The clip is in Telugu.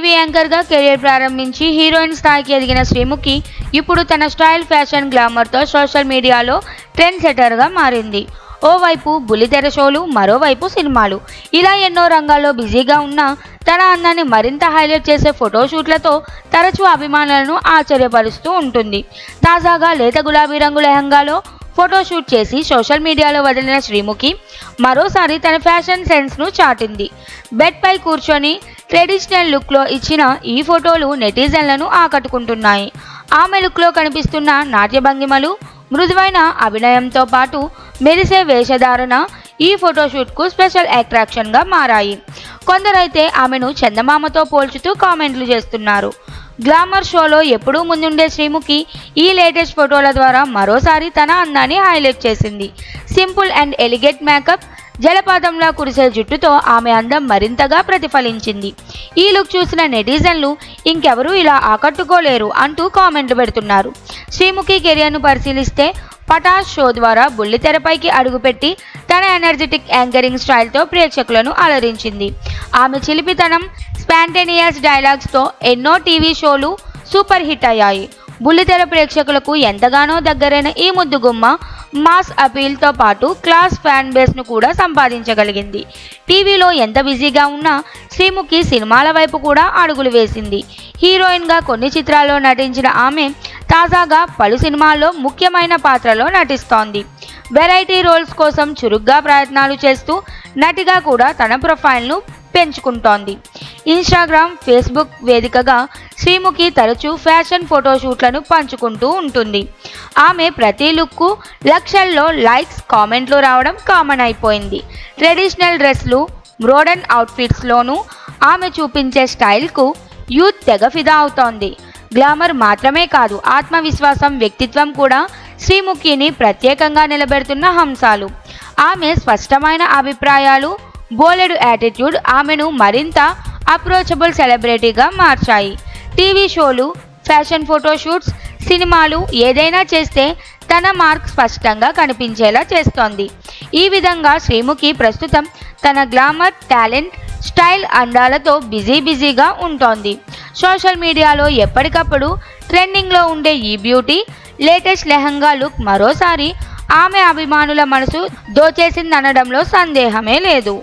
టీవీ యాంకర్గా కెరీర్ ప్రారంభించి హీరోయిన్ స్థాయికి ఎదిగిన శ్రీముఖి ఇప్పుడు తన స్టైల్ ఫ్యాషన్ గ్లామర్తో సోషల్ మీడియాలో ట్రెండ్ సెటర్గా మారింది. ఓవైపు బుల్లితెర షోలు మరోవైపు సినిమాలు. ఇలా ఎన్నో రంగాల్లో బిజీగా ఉన్న తన అందాన్ని మరింత హైలైట్ చేసే ఫోటోషూట్లతో తరచూ అభిమానులను ఆశ్చర్యపరుస్తూ ఉంటుంది. తాజాగా లేత గులాబీ రంగు లెహంగాలో ఫోటోషూట్ చేసి సోషల్ మీడియాలో వదిలిన శ్రీముఖి మరోసారి తన ఫ్యాషన్ సెన్స్ను చాటింది. బెడ్పై కూర్చొని ట్రెడిషనల్ లుక్లో ఇచ్చిన ఈ ఫోటోలు నెటిజన్లను ఆకట్టుకుంటున్నాయి. ఆమె లుక్లో కనిపిస్తున్న నాట్య భంగిమలు మృదువైన అభినయంతో పాటు మెరిసే వేషధారణ ఈ ఫోటోషూట్కు స్పెషల్ అట్రాక్షన్గా మారాయి. కొందరైతే ఆమెను చందమామతో పోల్చుతూ కామెంట్లు చేస్తున్నారు. గ్లామర్ షోలో ఎప్పుడూ ముందుండే శ్రీముఖి ఈ లేటెస్ట్ ఫోటోల ద్వారా మరోసారి తన అందాన్ని హైలైట్ చేసింది. సింపుల్ అండ్ ఎలిగెంట్ మేకప్ జలపాతంలా కురిసే జుట్టుతో ఆమె అందం మరింతగా ప్రతిఫలించింది. ఈ లుక్ చూసిన నెటిజన్లు ఇంకెవరూ ఇలా ఆకట్టుకోలేరు అంటూ కామెంట్లు పెడుతున్నారు. శ్రీముఖి కెరియర్ను పరిశీలిస్తే పటాష్ షో ద్వారా బుల్లితెరపైకి అడుగుపెట్టి తన ఎనర్జెటిక్ యాంకరింగ్ స్టైల్తో ప్రేక్షకులను అలరించింది. ఆమె చిలిపితనం స్పాంటేనియస్ డైలాగ్స్తో ఎన్నో టీవీ షోలు సూపర్ హిట్ అయ్యాయి. బుల్లితెర ప్రేక్షకులకు ఎంతగానో దగ్గరైన ఈ ముద్దుగుమ్మ మాస్ అపీల్తో పాటు క్లాస్ ఫ్యాన్ బేస్ను కూడా సంపాదించగలిగింది. టీవీలో ఎంత బిజీగా ఉన్నా శ్రీముఖి సినిమాల వైపు కూడా అడుగులు వేసింది. హీరోయిన్గా కొన్ని చిత్రాల్లో నటించిన ఆమె తాజాగా పలు సినిమాల్లో ముఖ్యమైన పాత్రలో నటిస్తోంది. వెరైటీ రోల్స్ కోసం చురుగ్గా ప్రయత్నాలు చేస్తూ నటిగా కూడా తన ప్రొఫైల్ను పెంచుకుంటోంది. ఇన్స్టాగ్రామ్ ఫేస్బుక్ వేదికగా శ్రీముఖి తరచూ ఫ్యాషన్ ఫోటోషూట్లను పంచుకుంటూ ఉంటుంది. ఆమె ప్రతి లుక్కు లక్షల్లో లైక్స్ కామెంట్లు రావడం కామన్ అయిపోయింది. ట్రెడిషనల్ డ్రెస్లు మోడర్న్ అవుట్ఫిట్స్లోనూ ఆమె చూపించే స్టైల్కు యూత్ తెగ ఫిదా అవుతోంది. గ్లామర్ మాత్రమే కాదు ఆత్మవిశ్వాసం వ్యక్తిత్వం కూడా శ్రీముఖిని ప్రత్యేకంగా నిలబెడుతున్న హంసాలు. ఆమె స్పష్టమైన అభిప్రాయాలు బోలెడు యాటిట్యూడ్ ఆమెను మరింత అప్రోచబుల్ సెలబ్రిటీగా మార్చాయి. టీవీ షోలు ఫ్యాషన్ ఫోటోషూట్స్ సినిమాలు ఏదైనా చేస్తే తన మార్క్ స్పష్టంగా కనిపించేలా చేస్తోంది. ఈ విధంగా శ్రీముఖి ప్రస్తుతం తన గ్లామర్ టాలెంట్ స్టైల్ అందాలతో బిజీ బిజీగా ఉంటోంది. సోషల్ మీడియాలో ఎప్పటికప్పుడు ట్రెండింగ్లో ఉండే ఈ బ్యూటీ లేటెస్ట్ లెహంగా లుక్ మరోసారి ఆమె అభిమానుల మనసు దోచేసిందనడంలో సందేహమే లేదు.